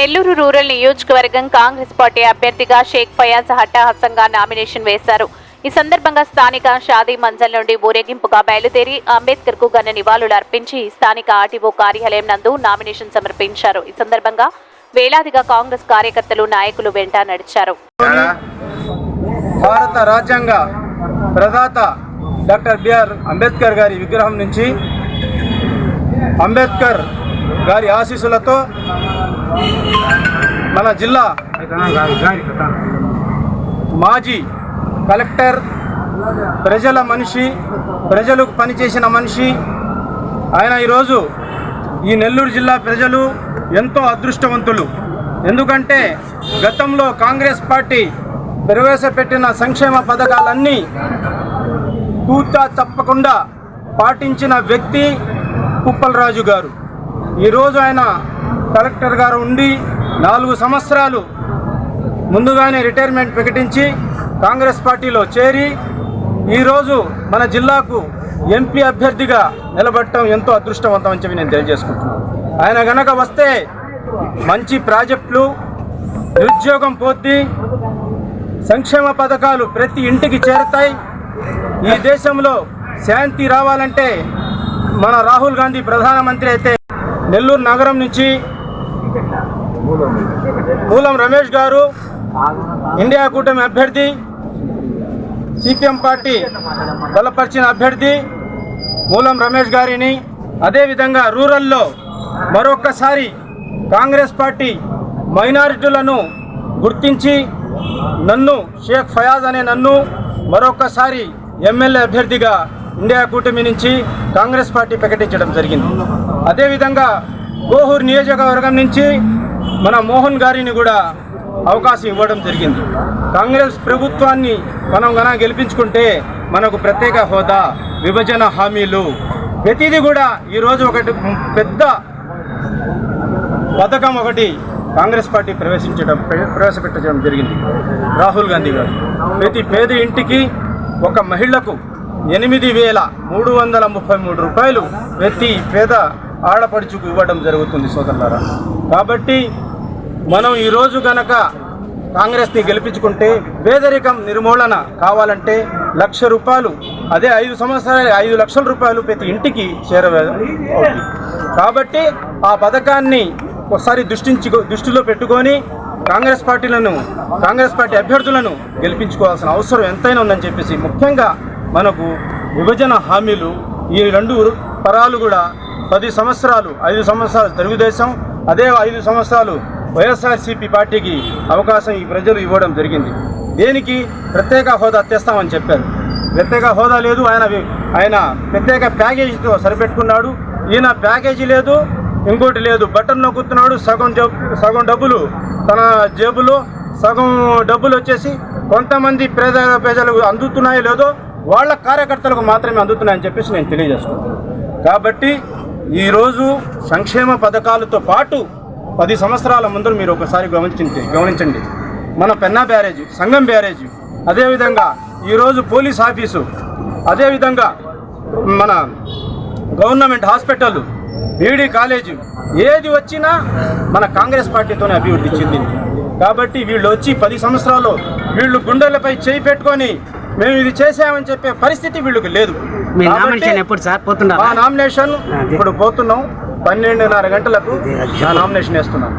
Nellore rural నియోజకవర్గం Congress party అభ్యర్థిగా Sheikh Fayaz హట్టాహసంగా nomination వేశారు. ఈ సందర్భంగా స్థానిక షాదీ మంజల్ నుండి ఊరేగింపుగా బయలుదేరి అంబేద్కర్కు ఘన నివాళులు అర్పించి స్థానిక ఆర్టీఓ కార్యాలయం నందు నామినేషన్ సమర్పించారు. ఈ సందర్భంగా వేలాదిగా కాంగ్రెస్ కార్యకర్తలు నాయకులు వెంట నడిచారు. భారత రాజ్యాంగ ప్రదాత డాక్టర్ బిఆర్ అంబేద్కర్ గారి విగ్రహం నుంచి అంబేద్కర్ గారి ఆశీస్సులతో మన జిల్లా మాజీ కలెక్టర్ ప్రజల మనిషి ప్రజలకు పనిచేసిన మనిషి. ఆయన ఈరోజు ఈ నెల్లూరు జిల్లా ప్రజలు ఎంతో అదృష్టవంతులు. ఎందుకంటే గతంలో కాంగ్రెస్ పార్టీ ప్రవేశపెట్టిన సంక్షేమ పథకాలన్నీ తూచా తప్పకుండా పాటించిన వ్యక్తి కుప్పలరాజు గారు. ఈరోజు ఆయన కలెక్టర్ గారు ఉండి నాలుగు సంవత్సరాలు ముందుగానే రిటైర్మెంట్ ప్రకటించి కాంగ్రెస్ పార్టీలో చేరి ఈరోజు మన జిల్లాకు ఎంపీ అభ్యర్థిగా నిలబడటం ఎంతో అదృష్టవంతం అని చెప్పి నేను తెలియజేసుకుంటున్నాను ఆయన గనక వస్తే మంచి ప్రాజెక్టులు నిరుద్యోగం పోద్ది సంక్షేమ పథకాలు ప్రతి ఇంటికి చేరతాయి. ఈ దేశంలో శాంతి రావాలంటే మన రాహుల్ గాంధీ ప్రధానమంత్రి అయితే నెల్లూరు నగరం నుంచి మూలం రమేష్ గారు ఇండియా కూటమి అభ్యర్థి సిపిఎం పార్టీ బలపరిచిన అభ్యర్థి మూలం రమేష్ గారిని. అదేవిధంగా రూరల్లో మరొక్కసారి కాంగ్రెస్ పార్టీ మైనారిటీలను గుర్తించి నన్ను షేక్ ఫయాజ్ అనే నన్ను మరొక్కసారి ఎమ్మెల్యే అభ్యర్థిగా ఇండియా కూటమి నుంచి కాంగ్రెస్ పార్టీ ప్రకటించడం జరిగింది. అదేవిధంగా గోహూర్ నియోజకవర్గం నుంచి మన మోహన్ గారిని కూడా అవకాశం ఇవ్వడం జరిగింది. కాంగ్రెస్ ప్రభుత్వాన్ని మనం గన గెలిపించుకుంటే మనకు ప్రత్యేక హోదా విభజన హామీలు ప్రతిదీ కూడా ఈరోజు ఒకటి పెద్ద పథకం ఒకటి కాంగ్రెస్ పార్టీ ప్రవేశించడం ప్రవేశపెట్టడం జరిగింది. రాహుల్ గాంధీ గారు ప్రతి పేద ఇంటికి ఒక మహిళకు ఎనిమిది వేల మూడు వందల ముప్పై మూడు రూపాయలు ప్రతి పేద ఆడపడుచుకు ఇవ్వడం జరుగుతుంది సోదరులారా. కాబట్టి మనం ఈరోజు గనక కాంగ్రెస్ని గెలిపించుకుంటే పేదరికం నిర్మూలన కావాలంటే లక్ష రూపాయలు అదే ఐదు సంవత్సరాలు ఐదు లక్షల రూపాయలు ప్రతి ఇంటికి చేరవే అవుతుంది. కాబట్టి ఆ పథకాన్ని ఒకసారి దృష్టించి దృష్టిలో పెట్టుకొని కాంగ్రెస్ పార్టీలను కాంగ్రెస్ పార్టీ అభ్యర్థులను గెలిపించుకోవాల్సిన అవసరం ఎంతైనా ఉందని చెప్పేసి ముఖ్యంగా మనకు విభజన హామీలు ఈ రెండు పరాలు కూడా పది సంవత్సరాలు ఐదు సంవత్సరాలు తెలుగుదేశం అదే ఐదు సంవత్సరాలు వైఎస్ఆర్సీపీ పార్టీకి అవకాశం ఈ ప్రజలు ఇవ్వడం జరిగింది. దేనికి ప్రత్యేక హోదా తెస్తామని చెప్పారు. ప్రత్యేక హోదా లేదు ఆయన ఆయన ప్రత్యేక ప్యాకేజీతో సరిపెట్టుకున్నాడు. ఈయన ప్యాకేజీ లేదు ఇంకోటి లేదు బటన్ నొక్కుతున్నాడు సగం జబ్ సగం డబ్బులు తన జేబులో సగం డబ్బులు వచ్చేసి కొంతమంది పేద ప్రజలకు అందుతున్నాయో లేదో వాళ్ళ కార్యకర్తలకు మాత్రమే అందుతున్నాయని చెప్పేసి నేను తెలియజేసుకుంటాను కాబట్టి ఈరోజు సంక్షేమ పథకాలతో పాటు పది సంవత్సరాల ముందు మీరు ఒకసారి గమనించండి గమనించండి. మన పెన్నా బ్యారేజ్ సంగం బ్యారేజ్ అదేవిధంగా ఈరోజు పోలీస్ ఆఫీసు అదేవిధంగా మన గవర్నమెంట్ హాస్పిటల్ బీడీ కాలేజీ ఏది వచ్చినా మన కాంగ్రెస్ పార్టీతోనే అభివృద్ధి చెందింది. కాబట్టి వీళ్ళు వచ్చి పది సంవత్సరాలు వీళ్ళు గుండెలపై చేయి పెట్టుకొని మేము ఇది చేసామని చెప్పే పరిస్థితి వీళ్ళకి లేదు. మీ నామినేషన్ ఎప్పుడు సార్? మా నామినేషన్ ఇప్పుడు పోతున్నాం. పన్నెండున్నర గంటలకు నా నామినేషన్ వేస్తున్నాను